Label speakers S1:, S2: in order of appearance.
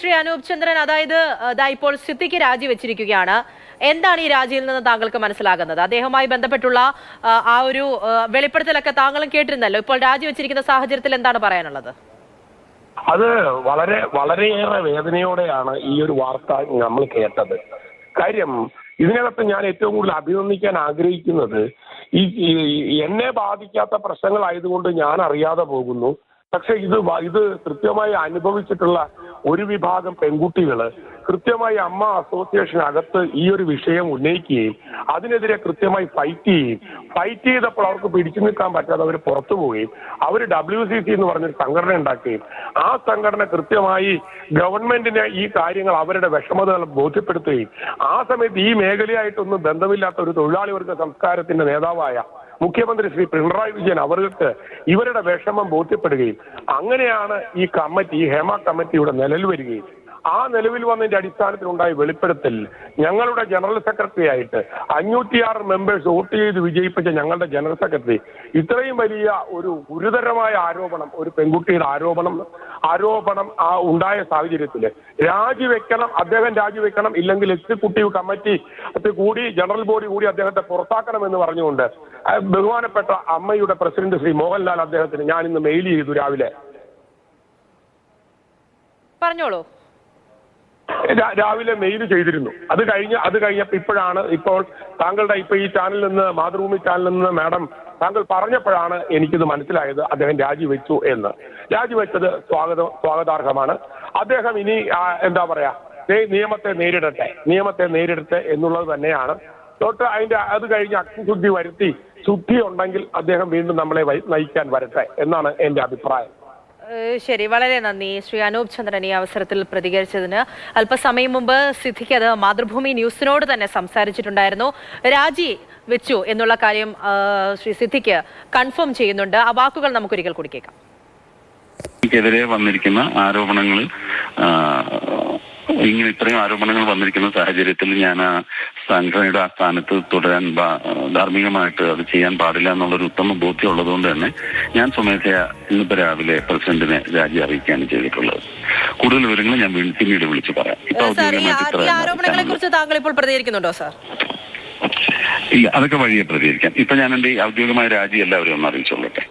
S1: ശ്രീ അനൂപ് ചന്ദ്രൻ അതായത് ഇപ്പോൾ സിദ്ദിഖ് രാജിവെച്ചിരിക്കുകയാണ്. എന്താണ് ഈ രാജിയിൽ നിന്ന് താങ്കൾക്ക് മനസ്സിലാകുന്നത്? അദ്ദേഹവുമായി ബന്ധപ്പെട്ടുള്ള ആ, ഒരു വെളിപ്പെടുത്തലൊക്കെ താങ്കളും കേട്ടിരുന്നല്ലോ. ഇപ്പോൾ രാജിവെച്ചിരിക്കുന്ന സാഹചര്യത്തിൽ എന്താണ് പറയാനുള്ളത്?
S2: അത് വളരെ വളരെയേറെ വേദനയോടെയാണ് ഈ ഒരു വാർത്ത നമ്മൾ കേട്ടത്. കാര്യം ഇതിനകത്ത് ഞാൻ ഏറ്റവും കൂടുതൽ അഭിനന്ദിക്കാൻ ആഗ്രഹിക്കുന്നത് ഈ എന്നെ ബാധിക്കാത്ത പ്രശ്നങ്ങളായതുകൊണ്ട് ഞാൻ അറിയാതെ പോകുന്നു. പക്ഷെ ഇത് ഇത് കൃത്യമായി അനുഭവിച്ചിട്ടുള്ള ഒരു വിഭാഗം പെൺകുട്ടികൾ കൃത്യമായി അമ്മ അസോസിയേഷനകത്ത് ഈ ഒരു വിഷയം ഉന്നയിക്കുകയും അതിനെതിരെ കൃത്യമായി ഫൈറ്റ് ചെയ്യുകയും ഫൈറ്റ് ചെയ്തപ്പോൾ അവർക്ക് പിടിച്ചു നിൽക്കാൻ പറ്റാതെ അവർ പുറത്തു പോവുകയും അവർ ഡബ്ല്യു സി സി എന്ന് പറഞ്ഞൊരു സംഘടന ഉണ്ടാക്കുകയും ആ സംഘടന കൃത്യമായി ഗവൺമെന്റിനെ ഈ കാര്യങ്ങൾ അവരുടെ വിഷമതകൾ ബോധ്യപ്പെടുത്തുകയും ആ സമയത്ത് ഈ മേഖലയായിട്ടൊന്നും ബന്ധമില്ലാത്ത ഒരു തൊഴിലാളി വർഗ സംസ്കാരത്തിന്റെ നേതാവായ മുഖ്യമന്ത്രി ശ്രീ പിണറായി വിജയൻ അവർക്ക് ഇവരുടെ വിഷമം ബോധ്യപ്പെടുകയും അങ്ങനെയാണ് ഈ കമ്മിറ്റി ഈ ഹേമ കമ്മിറ്റിയുടെ നിലയിൽ വരികയും ആ നിലവിൽ വന്നതിന്റെ അടിസ്ഥാനത്തിൽ ഉണ്ടായ വെളിപ്പെടുത്തൽ ഞങ്ങളുടെ ജനറൽ സെക്രട്ടറി ആയിട്ട് അഞ്ഞൂറ്റിയാറ് മെമ്പേഴ്സ് വോട്ട് ചെയ്ത് വിജയിപ്പിച്ച ഞങ്ങളുടെ ജനറൽ സെക്രട്ടറി ഇത്രയും വലിയ ഒരു ഗുരുതരമായ ആരോപണം ഒരു പെൺകുട്ടിയുടെ ആരോപണം ആരോപണം ആ ഉണ്ടായ സാഹചര്യത്തിൽ രാജിവെക്കണം അദ്ദേഹം രാജിവെക്കണം ഇല്ലെങ്കിൽ എക്സിക്യൂട്ടീവ് കമ്മിറ്റി കൂടി ജനറൽ ബോഡി കൂടി അദ്ദേഹത്തെ പുറത്താക്കണം എന്ന് പറഞ്ഞുകൊണ്ട് ബഹുമാനപ്പെട്ട അമ്മയുടെ പ്രസിഡന്റ് ശ്രീ മോഹൻലാൽ അദ്ദേഹത്തിന് ഞാൻ ഇന്ന് മെയിൽ ചെയ്തു രാവിലെ.
S1: പറഞ്ഞോളൂ.
S2: രാവിലെ മെയിൽ ചെയ്തിരുന്നു. അത് കഴിഞ്ഞ് അത് കഴിഞ്ഞപ്പോൾ ഇപ്പോഴാണ് ഇപ്പോൾ താങ്കളുടെ ഇപ്പൊ ഈ ചാനലിൽ നിന്ന് മാതൃഭൂമി ചാനലിൽ നിന്ന് മാഡം താങ്കൾ പറഞ്ഞപ്പോഴാണ് എനിക്കിത് മനസ്സിലായത് അദ്ദേഹം രാജിവെച്ചു എന്ന്. രാജിവെച്ചത് സ്വാഗത സ്വാഗതാർഹമാണ്. അദ്ദേഹം ഇനി എന്താ പറയാ നിയമത്തെ നേരിടട്ടെ നിയമത്തെ നേരിടട്ടെ എന്നുള്ളത് തന്നെയാണ്. തൊട്ട് അതിന്റെ അത് കഴിഞ്ഞ് അഗ്നിശുദ്ധി വരുത്തി ശുദ്ധി ഉണ്ടെങ്കിൽ അദ്ദേഹം വീണ്ടും നമ്മളെ നയിക്കാൻ വരട്ടെ എന്നാണ് എന്റെ അഭിപ്രായം.
S1: ശരി വളരെ നന്ദി. ശ്രീ അനൂപ് ചന്ദ്രൻ ഈ അവസരത്തിൽ പ്രതികരിച്ചതിന്. അല്പസമയം മുമ്പ് സിദ്ധിക്ക് അത് മാതൃഭൂമി ന്യൂസിനോട് തന്നെ സംസാരിച്ചിട്ടുണ്ടായിരുന്നു. രാജി വെച്ചു എന്നുള്ള കാര്യം ശ്രീ സിദ്ധിക്ക് കൺഫേം ചെയ്യുന്നുണ്ട്. ആ വാക്കുകൾ നമുക്കൊരിക്കൽ കൂടി കേൾക്കാം.
S3: എതിരെ വന്നിരിക്കുന്ന ആരോപണങ്ങൾ ഇങ്ങനെ ഇത്രയും ആരോപണങ്ങൾ വന്നിരിക്കുന്ന സാഹചര്യത്തിൽ ഞാൻ ആ സംഘടനയുടെ ആ സ്ഥാനത്ത് തുടരാൻ ധാർമ്മികമായിട്ട് അത് ചെയ്യാൻ പാടില്ല എന്നുള്ളൊരു ഉത്തമ ബോധ്യം ഉള്ളതുകൊണ്ട് തന്നെ ഞാൻ സ്വമേധയാ ഇന്നിപ്പോ രാവിലെ പ്രസിഡന്റിനെ രാജി അറിയിക്കുകയാണ് ചെയ്തിട്ടുള്ളത്. കൂടുതൽ വിവരങ്ങൾ ഞാൻ പിന്നീട് വിളിച്ചു പറയാം. ഇപ്പൊ
S1: ആരോപണങ്ങളെ കുറിച്ച് താങ്കൾ ഇപ്പോൾ പ്രതികരിക്കുന്നുണ്ടോ സാർ?
S3: ഇല്ല അതൊക്കെ വഴിയെ പ്രതികരിക്കാം. ഇപ്പൊ ഞാൻ എന്റെ ഔദ്യോഗികമായ രാജി എല്ലാവരും ഒന്ന് അറിയിച്ചോളട്ടെ